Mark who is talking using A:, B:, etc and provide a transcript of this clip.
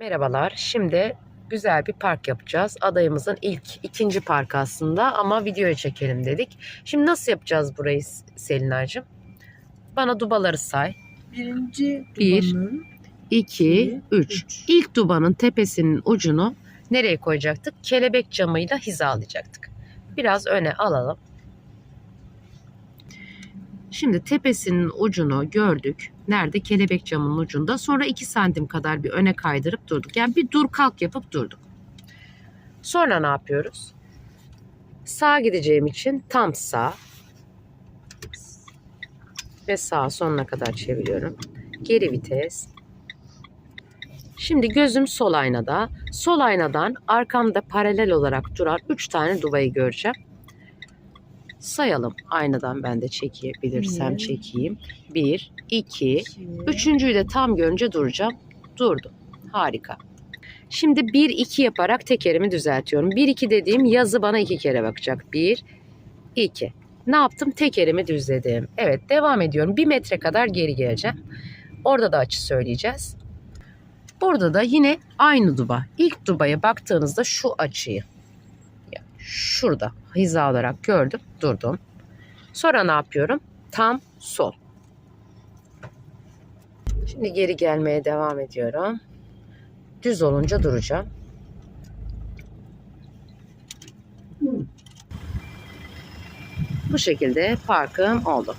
A: Merhabalar. Şimdi güzel bir park yapacağız. Adayımızın ilk, ikinci parkı aslında ama videoya çekelim dedik. Şimdi nasıl yapacağız burayı Selina'cığım? Bana dubaları say.
B: Birinci
A: Bir,
B: dumanın
A: 2, 3.
B: üç.
A: İlk dubanın tepesinin ucunu nereye koyacaktık? Kelebek camıyla hizalayacaktık. Biraz öne alalım. Şimdi tepesinin ucunu gördük. Nerede? Kelebek camının ucunda. Sonra 2 santim kadar bir öne kaydırıp durduk. Yani bir dur kalk yapıp durduk. Sonra ne yapıyoruz? Sağa gideceğim için tam sağ. Ve sağa sonuna kadar çeviriyorum. Geri vites. Şimdi gözüm sol aynada. Sol aynadan arkamda paralel olarak duran 3 tane duvayı göreceğim. Sayalım. Aynadan ben de çekebilirsem çekeyim. 1, 2,
B: iki,
A: Üçüncüyü de tam görünce duracağım. Durdum. Harika. Şimdi 1-2 yaparak tekerimi düzeltiyorum. 1-2 dediğim yazı bana iki kere bakacak. 1, 2. Ne yaptım? Tekerimi düzledim. Evet devam ediyorum. 1 metre kadar geri geleceğim. Orada da açı söyleyeceğiz. Burada da yine aynı duba. İlk dubaya baktığınızda şu açıyı. Şurada hiza olarak gördüm. Durdum. Sonra ne yapıyorum? Tam sol. Şimdi geri gelmeye devam ediyorum. Düz olunca duracağım. Bu şekilde parkım oldu.